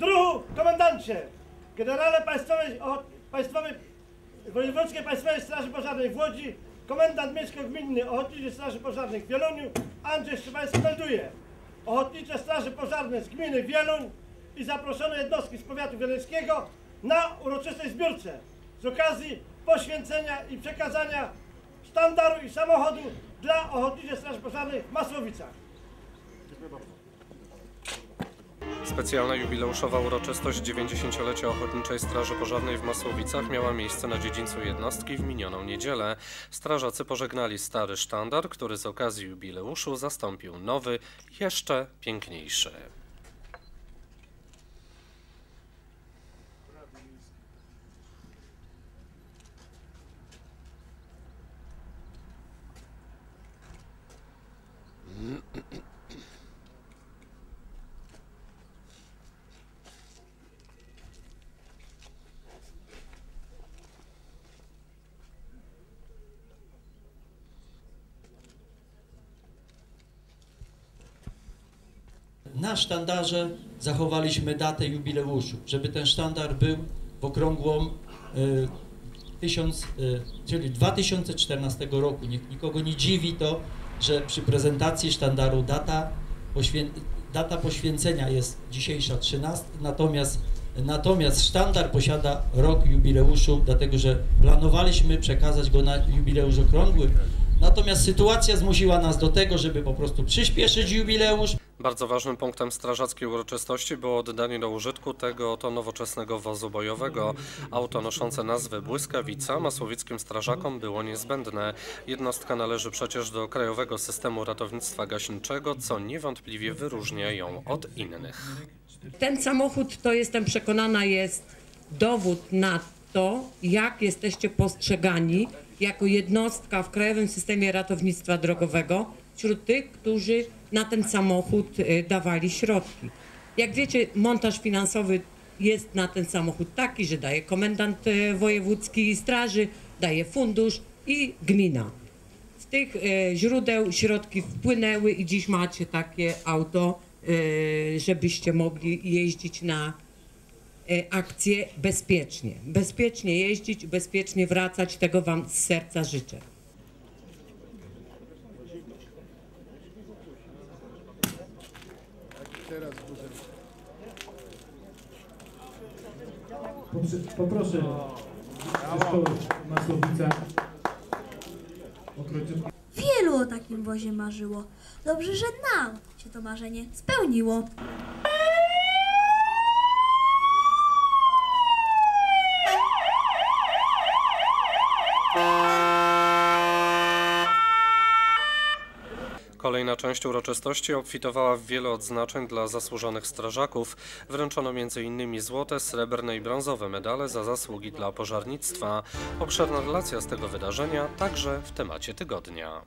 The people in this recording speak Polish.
Druhu komendancie, generale Państwowej, o, Państwowej Wojewódzkiej Państwowej Straży Pożarnej w Łodzi, komendant miejsko-gminny Ochotniczej Straży Pożarnej w Wieluniu, Andrzej Szymański melduje. Ochotnicze Straże Pożarne z gminy Wieluń i zaproszone jednostki z powiatu wieluńskiego na uroczystej zbiórce z okazji poświęcenia i przekazania sztandaru i samochodu dla Ochotniczej Straży Pożarnej w Masłowicach. Specjalna jubileuszowa uroczystość 90-lecia Ochotniczej Straży Pożarnej w Masłowicach miała miejsce na dziedzińcu jednostki w minioną niedzielę. Strażacy pożegnali stary sztandar, który z okazji jubileuszu zastąpił nowy, jeszcze piękniejszy. Na sztandarze zachowaliśmy datę jubileuszu, żeby ten sztandar był w okrągłą y, tysiąc, y, czyli 2014 roku. Niech nikogo nie dziwi to, że przy prezentacji sztandaru data, poświę, data poświęcenia jest dzisiejsza 13, natomiast, natomiast sztandar posiada rok jubileuszu, dlatego że planowaliśmy przekazać go na jubileusz okrągły. Natomiast sytuacja zmusiła nas do tego, żeby po prostu przyspieszyć jubileusz, Bardzo ważnym punktem strażackiej uroczystości było oddanie do użytku tego oto nowoczesnego wozu bojowego. Auto noszące nazwę Błyskawica masłowickim strażakom było niezbędne. Jednostka należy przecież do krajowego systemu ratownictwa gaśniczego, co niewątpliwie wyróżnia ją od innych. Ten samochód, to jestem przekonana, jest dowód na to, jak jesteście postrzegani jako jednostka w Krajowym Systemie Ratownictwa Drogowego wśród tych, którzy na ten samochód y, dawali środki. Jak wiecie, montaż finansowy jest na ten samochód taki, że daje komendant y, wojewódzki straży, daje fundusz i gmina. Z tych e, źródeł środki wpłynęły i dziś macie takie auto, żebyście mogli jeździć na akcje bezpiecznie. Bezpiecznie jeździć, bezpiecznie wracać, tego Wam z serca życzę. Poproszę ze szkoły Masłowica o Wielu o takim wozie marzyło. Dobrze, że nam się to marzenie spełniło. Kolejna część uroczystości obfitowała w wiele odznaczeń dla zasłużonych strażaków. Wręczono m.in. złote, srebrne i brązowe medale za zasługi dla pożarnictwa. Obszerna relacja z tego wydarzenia także w temacie tygodnia.